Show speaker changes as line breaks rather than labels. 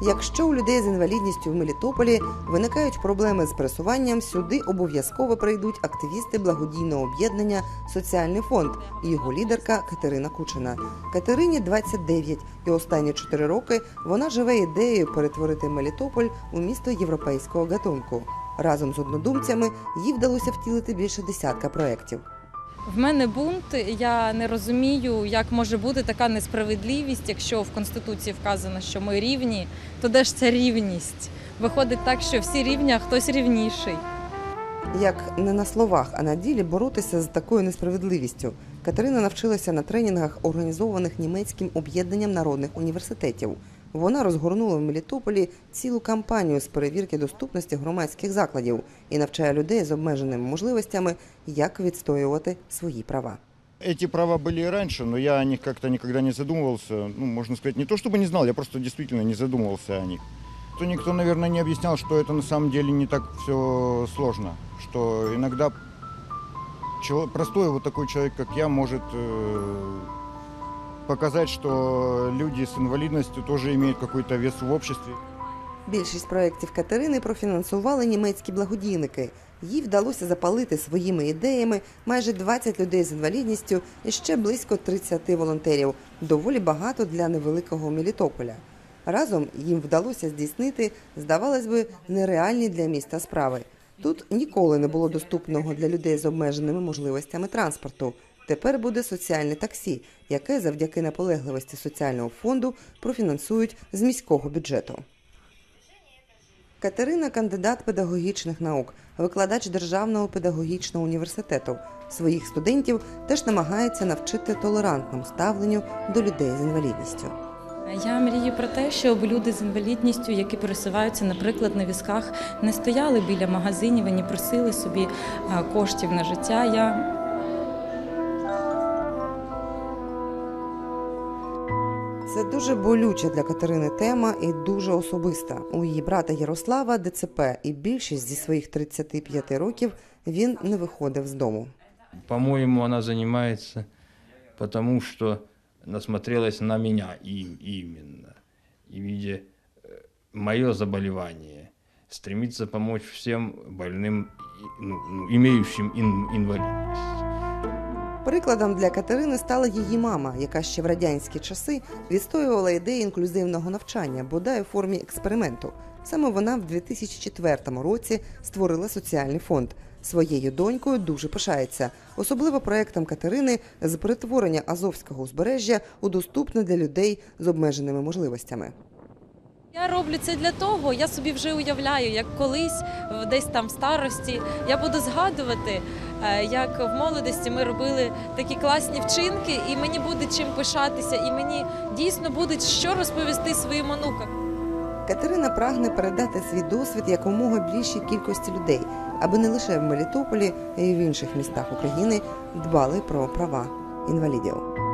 Якщо у людей з інвалідністю в Мелітополі виникають проблеми з пересуванням, сюди обов'язково прийдуть активісти благодійного об'єднання Соціальний фонд і його лідерка Катерина Кучина. Катерині 29, і останні 4 роки вона живе ідеєю перетворити Мелітополь у місто європейського гатунку. Разом з однодумцями їй вдалося втілити більше десятка проєктів.
В мене бунт. Я не розумію, як може бути така несправедливість, якщо в конституції вказано, що ми рівні, то де ж ця рівність? Виходить так, що всі рівні, а хтось рівніший.
Як не на словах, а на ділі боротися з такою несправедливістю. Катерина навчилася на тренінгах, організованих німецьким об'єднанням народних університетів. Вона розгорнула в Мелітополі цілу кампанію з перевірки доступності громадських закладів і навчає людей з обмеженими можливостями, як відстоювати свої права.
Эти права были и раньше, но я о них как-то никогда не задумывался. Ну, можно сказать, не то чтобы не знал, я просто действительно не задумывался о них. То никто, наверное, не объяснял, что это на самом деле не так все сложно. Что иногда чело- простой вот такой человек, как я, может э, показать, что люди с инвалидностью тоже имеют какой-то вес в обществе.
Більшість проєктів Катерини профінансували німецькі благодійники. Їй вдалося запалити своїми ідеями майже 20 людей з інвалідністю і ще близько 30 волонтерів. Доволі багато для невеликого Мелітополя. Разом їм вдалося здійснити, здавалось би, нереальні для міста справи. Тут ніколи не було доступного для людей з обмеженими можливостями транспорту. Тепер буде соціальне таксі, яке завдяки наполегливості соціального фонду профінансують з міського бюджету. Катерина кандидат педагогічних наук, викладач Державного педагогічного університету. Своїх студентів теж намагається навчити толерантному ставленню до людей з інвалідністю.
Я мрію про те, щоб люди з інвалідністю, які пересуваються, наприклад, на візках, не стояли біля магазинів і не просили собі коштів на життя. Я
дуже болюча для Катерини тема і дуже особиста. У її брата Ярослава ДЦП, і більшість зі своїх 35 років він не виходив з дому.
По-моему, она занимается, потому что насмотрелась на меня им, именно. И видя мое заболевание, стремится помочь всем больным, и- ну, ну, имеющим ин- инвалидность.
Прикладом для Катерини стала її мама, яка ще в радянські часи відстоювала ідеї інклюзивного навчання, бодай у формі експерименту. Саме вона в 2004 році створила соціальний фонд. Своєю донькою дуже пишається, особливо проектом Катерини з перетворення Азовського узбережжя у доступне для людей з обмеженими можливостями.
Я роблю це для того, я собі вже уявляю, як колись десь там в старості я буду згадувати, як в молодості ми робили такі класні вчинки, і мені буде чим пишатися, і мені дійсно буде що розповісти своїм онукам.
Катерина прагне передати свій досвід якомога більшій кількості людей, аби не лише в Мелітополі, а й в інших містах України дбали про права інвалідів.